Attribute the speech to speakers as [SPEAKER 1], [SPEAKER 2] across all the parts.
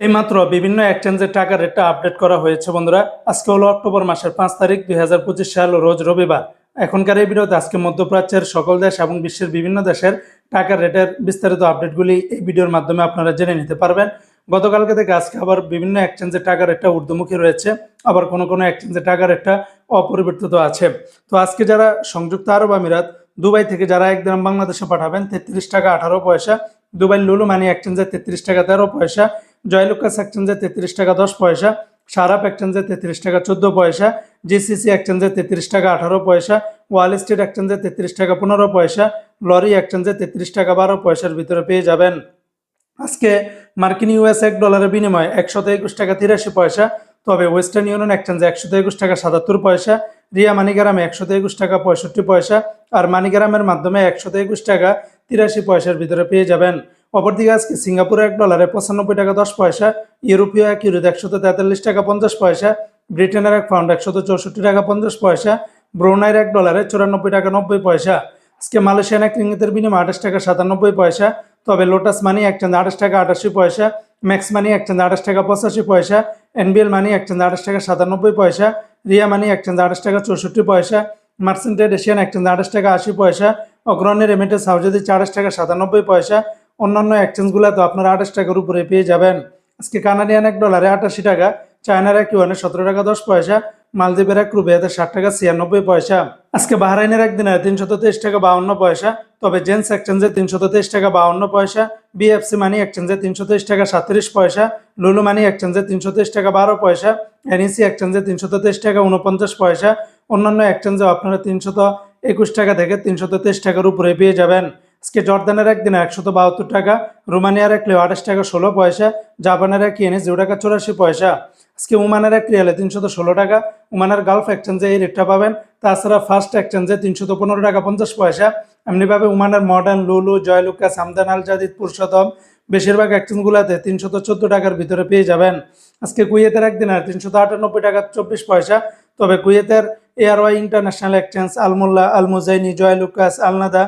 [SPEAKER 1] এইমাত্র বিভিন্ন এক্সচেঞ্জের টাকার রেটটা আপডেট করা হয়েছে, বন্ধুরা। আজকে হলো অক্টোবর মাসের পাঁচ তারিখ, দুই হাজার পঁচিশ সাল, রোজ রবিবার। এখনকার এই ভিডিওতে আজকে মধ্যপ্রাচ্যের সকল দেশ এবং বিশ্বের বিভিন্ন দেশের টাকার রেটের বিস্তারিত আপডেটগুলি এই ভিডিওর মাধ্যমে আপনারা জেনে নিতে পারবেন। গতকালকে থেকে আজকে আবার বিভিন্ন এক্সচেঞ্জের টাকার রেটটা ঊর্ধ্বমুখী রয়েছে। আবার কোনো কোনো এক্সচেঞ্জের টাকার রেটটা অপরিবর্তিত আছে। তো আজকে যারা সংযুক্ত আরব আমিরাত, দুবাই থেকে যারা এক গ্রাম বাংলাদেশে পাঠাবেন, তেত্রিশ টাকা আঠারো পয়সা, দুবাই লুলু মানি এক্সচেঞ্জে তেত্রিশ টাকা তেরো পয়সা জয়লুকাস এক্সচেঞ্জে তেত্রিশ টাকা দশ পয়সা, সারাপ এক্সচেঞ্জে তেত্রিশ টাকা চোদ্দ পয়সা, জিসিসি এক্সচেঞ্জে তেত্রিশ টাকা আঠারো পয়সা, ওয়াল স্ট্রিট এক্সচেঞ্জে তেত্রিশ টাকা পনেরো পয়সা, লরি এক্সচেঞ্জে তেত্রিশ টাকা বারো পয়সার ভিতরে পেয়ে যাবেন। আজকে মার্কিন ইউএস এক ডলারের বিনিময়ে একশত একুশ টাকা তিরাশি পয়সা, তবে ওয়েস্টার্ন ইউনিয়ন এক্সচেঞ্জে একশত একুশ টাকা সাতাত্তর পয়সা, রিয়া মানিগ্রামে একশত একুশ টাকা পঁয়ষট্টি পয়সা, আর মানিগ্রামের মাধ্যমে একশত একুশ টাকা তিরাশি পয়সার ভিতরে পেয়ে যাবেন। অপরদিকে আজকে সিঙ্গাপুরে এক ডলারে পঁচানব্বই টাকা দশ পয়সা, ইউরোপীয় এক ইউরোতে একশত তেতাল্লিশ টাকা পঞ্চাশ পয়সা, ব্রিটেনের এক পাউন্ড একশত চৌষট্টি টাকা পঞ্চাশ পয়সা, ব্রুনাইয়ের এক ডলারে চুরানব্বই টাকা নব্বই পয়সা। আজকে মালয়েশিয়ান এক রিঙ্গিতের বিনিময়ে আঠাশ টাকা সাতানব্বই পয়সা, তবে লোটাস মানি এক একচেঞ্জ আঠাশ টাকা আটাশি পয়সা ম্যাক্স মানি এক একচেঞ্জ আঠাশ টাকা পঁচাশি পয়সা এনবিএল মানি এক একচেঞ্জ আঠাশ টাকা সাতানব্বই পয়সা, রিয়া মানি এক একচেঞ্জ আঠাশ টাকা চৌষট্টি পয়সা মার্সেন্টেড এশিয়ান এক একচেঞ্জ আঠাশ টাকা আশি পয়সা, অগ্রণী রেমিটেন্স হাউজেদি আঠাশ টাকা সাতানব্বই পয়সা অন্যান্য এক্সচেঞ্জগুলো তো আপনারা আঠাশ টাকার উপরে পেয়ে যাবেন। আজকে কানাডিয়ান এক ডলারে আটাশি টাকা, চায়নার এক ইউয়ানে সতেরো টাকা দশ পয়সা, মালদ্বীপের এক রুবিয়াতে ষাট টাকা ছিয়ানব্বই পয়সা। আজকে বাহরাইনের একদিনে তিনশত তেইশ টাকা বাউন্ন পয়সা, তবে জেন্স এক্সচেঞ্জে তিনশত তেইশ টাকা বাউন্ন পয়সা, বিএফসি মানি এক্সচেঞ্জে তিনশো তেইশ টাকা সাতত্রিশ পয়সা, লুলু মানি এক্সচেঞ্জে তিনশো তেইশ টাকা বারো পয়সা, এনইসি এক্সচেঞ্জে তিনশত তেইশ টাকা উনপঞ্চাশ পয়সা, অন্যান্য এক্সচেঞ্জে আপনারা তিনশত একুশ টাকা থেকে তিনশত তেইশ টাকার উপরে পেয়ে যাবেন। জর্দানের একদিনে একশত বাহাত্তর টাকা, রোমানিয়ার এক লিও আঠাশ টাকা ষোলো পয়সা, জাপানের এক ইয়েনে জিরো টাকা চুরাশি পয়সা। আজকে উমানের এক রিয়ালে তিনশত ষোলো টাকা উমানের গালফ এক্সচেঞ্জে এই রেটটা পাবেন। তাছাড়া ফার্স্ট এক্সচেঞ্জে তিনশত পনেরো টাকা পঞ্চাশ পয়সা। এমনিভাবে উমানের মডার্ন লুলু জয়লুকা সামদান আল জাদিদ পুরুষোত্তম, বেশিরভাগ এক্সচেঞ্জগুলোতে তিনশত চোদ্দ টাকার ভিতরে পেয়ে যাবেন। আজকে কুয়েতের একদিন আর তিনশত আটানব্বই টাকা চব্বিশ পয়সা। তবে কুয়েতের এয়ারওয়াই international exchange Al Mulla Al Muzaini Joyalukkas আলনাদা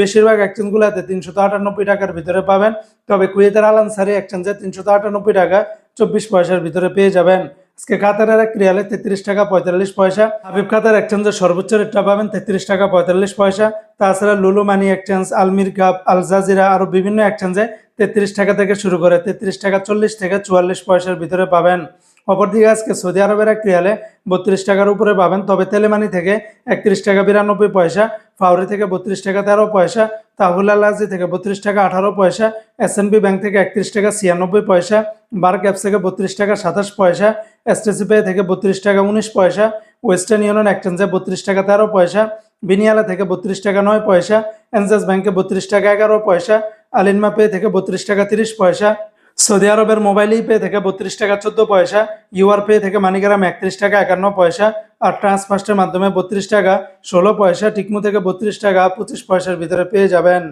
[SPEAKER 1] বেশিরভাগ এক্সচেঞ্জগুলোতে তিনশত আটানব্বই টাকার ভিতরে পাবেন। তবে কুয়েতের আল আনসারি এক্সচেঞ্জে তিনশত আটানব্বই টাকা চব্বিশ পয়সার ভিতরে পেয়ে যাবেন। আজকে কাতারের এক রিয়ালে তেত্রিশ টাকা পঁয়তাল্লিশ পয়সা। হাবিব কাতার এক্সচেঞ্জের সর্বোচ্চ রেটটা পাবেন তেত্রিশ টাকা পঁয়তাল্লিশ পয়সা। তাছাড়া লুলু মানি এক্সচেঞ্জ আলমির কাপ, আল জাজিরা আরও বিভিন্ন এক্সচেঞ্জে তেত্রিশ টাকা থেকে শুরু করে তেত্রিশ টাকা চল্লিশ থেকে চুয়াল্লিশ পয়সার ভিতরে পাবেন। অপরদিকে আজকে সৌদি আরবের এক রিয়ালে বত্রিশ টাকার উপরে পাবেন। তবে তেলেমানি থেকে একত্রিশ টাকা বিরানব্বই পয়সা। ফাউরি থেকে বত্রিশ টাকা তেরো পয়সা তাহুল আলাজি থেকে বত্রিশ টাকা আঠারো পয়সা এস ব্যাংক থেকে একত্রিশ টাকা ছিয়ানব্বই পয়সা বার ক্যাপস থেকে বত্রিশ টাকা সাতাশ পয়সা এসটিসি পে থেকে বত্রিশ টাকা উনিশ পয়সা, ওয়েস্টার্ন ইউনিয়ন এক্সচেঞ্জে বত্রিশ টাকা তেরো পয়সা, বিনিয়ালা থেকে বত্রিশ টাকা নয় পয়সা এনজাস ব্যাংকে বত্রিশ টাকা এগারো পয়সা, আলিনমা পে থেকে বত্রিশ টাকা তিরিশ পয়সা, সৌদি আরবের মোবাইল পে থেকে বত্রিশ টাকা চোদ্দ পয়সা ইউআর পে থেকে মানিগ্রাম একত্রিশ টাকা একান্ন পয়সা আর ট্রান্সফার্স্টের মাধ্যমে বত্রিশ টাকা, ষোলো পয়সা, টিকমু থেকে বত্রিশ টাকা, পঁচিশ পয়সার ভিতরে পেয়ে যাবেন।